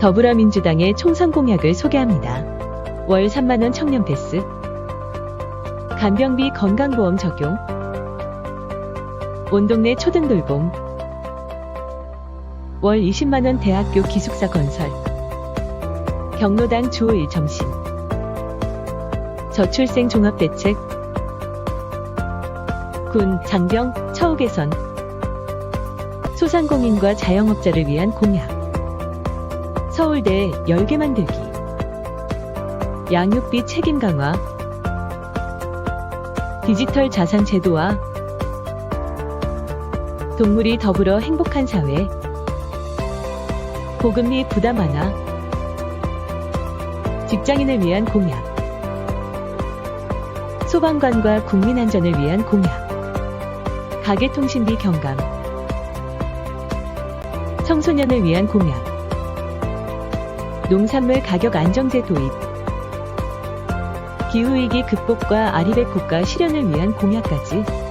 더불어민주당의 총선 공약을 소개합니다. 월 3만원 청년 패스, 간병비 건강보험 적용, 온 동네 초등 돌봄, 월 20만원 대학교 기숙사 건설, 경로당 주 5일 점심, 저출생 종합대책, 군, 장병, 처우 개선, 소상공인과 자영업자를 위한 공약, 서울대 열개 만들기, 양육비 책임 강화, 디지털 자산 제도화, 동물이 더불어 행복한 사회, 보금리 부담 완화, 직장인을 위한 공약, 소방관과 국민 안전을 위한 공약, 가계통신비 경감, 청소년을 위한 공약, 농산물 가격 안정제 도입, 기후위기 극복과 아리백 국가 실현을 위한 공약까지